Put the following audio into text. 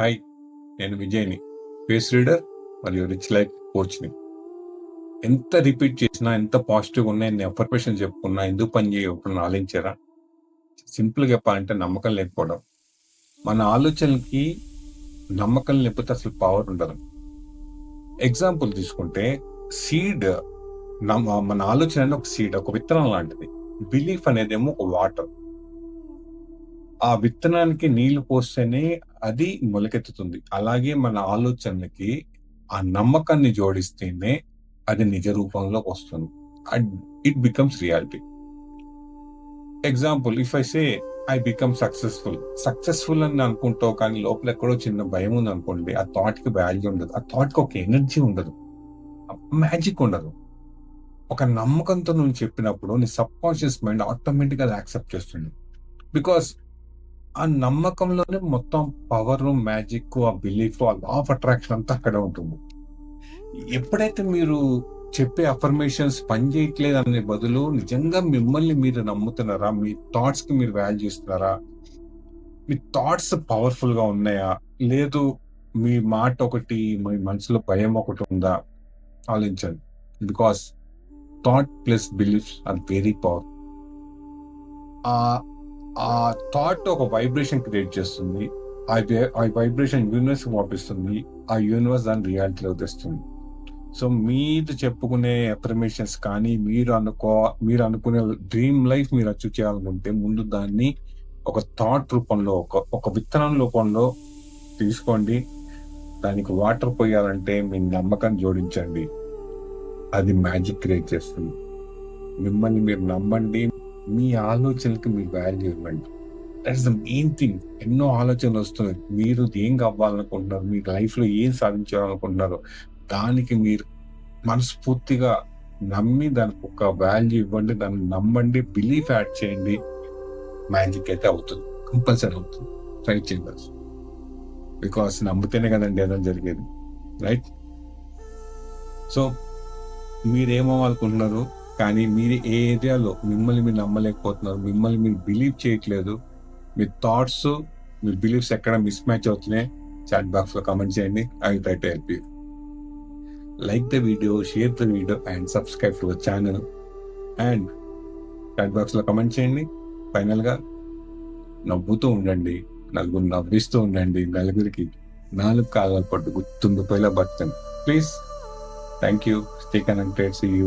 Hi నేను విజయ్ని. Face reader మరియు రిచ్ లైఫ్ కోచ్ని. ఎంత రిపీట్ చేసినా ఎంత పాజిటివ్ ఉన్నా ఎన్ని అఫర్మేషన్ చెప్పుకున్నా ఎందుకు పని చేయకుండా ఆలోచించారా సింపుల్గా చెప్పాలంటే నమ్మకం లేకపోవడం. మన ఆలోచనలకి నమ్మకం లేకపోతే అసలు పవర్ ఉండదు. ఎగ్జాంపుల్ తీసుకుంటే సీడ్ మన ఆలోచన అనేది ఒక సీడ్ ఒక విత్తనం లాంటిది. బిలీఫ్ అనేదేమో ఒక వాటర్. ఆ విత్తనానికి నీళ్ళు పోస్తేనే అది మొలకెత్తుతుంది. అలాగే మన ఆలోచనలకి ఆ నమ్మకాన్ని జోడిస్తేనే అది నిజ రూపంలోకి వస్తుంది. It becomes reality. Example if I say I become successful successful అని అనుకుంటావు కానీ లోపల ఎక్కడో చిన్న భయం ఉంది అనుకోండి ఆ థాట్కి వాల్యూ ఉండదు. ఆ థాట్కి ఒక ఎనర్జీ ఉండదు. మ్యాజిక్ ఉండదు. ఒక నమ్మకంతో నువ్వు చెప్పినప్పుడు నీ సబ్ కాన్షియస్ మైండ్ ఆటోమేటిక్గా యాక్సెప్ట్ చేస్తుంది. బికాస్ ఆ నమ్మకంలోనే మొత్తం పవర్ మ్యాజిక్ ఆ బిలీఫ్ ఆ లా ఆఫ్ అట్రాక్షన్ అంతా అక్కడ ఉంటుంది. ఎప్పుడైతే మీరు చెప్పే అఫర్మేషన్స్ పనిచేయట్లేదు అనే బదులు నిజంగా మిమ్మల్ని మీరు నమ్ముతున్నారా? మీ థాట్స్కి మీరు వాల్యూ ఇస్తున్నారా మీ థాట్స్ పవర్ఫుల్గా ఉన్నాయా? లేదు మీ మాట ఒకటి మీ మనసులో భయం ఒకటి ఉందా? ఆలోచించండి. Because thought plus belief are very power ఆ థాట్ ఒక వైబ్రేషన్ క్రియేట్ చేస్తుంది. ఆ ఆ వైబ్రేషన్ యూనివర్స్ పంపిస్తుంది. ఆ యూనివర్స్ దాని రియాలిటీలో తెస్తుంది. సో మీరు చెప్పుకునే అఫర్మేషన్స్ కానీ మీరు అనుకో మీరు అనుకునే డ్రీమ్ లైఫ్ మీరు అచీవ్ చేయాలనుకుంటే ముందు దాన్ని ఒక థాట్ రూపంలో ఒక ఒక విత్తనం రూపంలో తీసుకోండి. దానికి వాటర్ పోయాలంటే మీ నమ్మకం జోడించండి. అది మ్యాజిక్ క్రియేట్ చేస్తుంది. మిమ్మల్ని మీరు నమ్మండి. మీ ఆలోచనకి మీ వాల్యూ ఇవ్వండి. దట్స్ ద మెయిన్ థింగ్ ఎన్నో ఆలోచనలు వస్తున్నాయి. మీరు ఏం కావాలనుకుంటున్నారు? మీ లైఫ్లో ఏం సాధించాలనుకుంటున్నారో? దానికి మీరు మనస్ఫూర్తిగా నమ్మి దానికి ఒక వాల్యూ ఇవ్వండి. దాన్ని నమ్మండి. బిలీఫ్ యాడ్ చేయండి. మ్యాజిక్ అయితే అవుతుంది. కంపల్సరీ అవుతుంది. ట్రై చేయండి. బికాస్ నమ్మితేనే కదండి ఏదైనా జరిగేది. రైట్ సో మీరేమవ్వాలనుకుంటున్నారు కానీ మీరు ఏ ఏరియాలో మిమ్మల్ని మీరు నమ్మలేకపోతున్నారు మిమ్మల్ని మీరు బిలీవ్ చేయట్లేదు మీ థాట్స్ మీ బిలీఫ్స్ ఎక్కడ మిస్ మ్యాచ్ అవుతున్నాయి చాట్ బాక్స్లో కామెంట్ చేయండి. I try to help you like the video share the video and subscribe to the channel and chat బాక్స్లో కమెంట్ కామెంట్ చేయండి. ఫైనల్గా నవ్వుతూ ఉండండి నలుగురు నవ్విస్తూ ఉండండి నలుగురికి నాలుగు కాలాల పట్టు గుర్తుండిపోయేలా బతకండి. Please thank you stay connected see you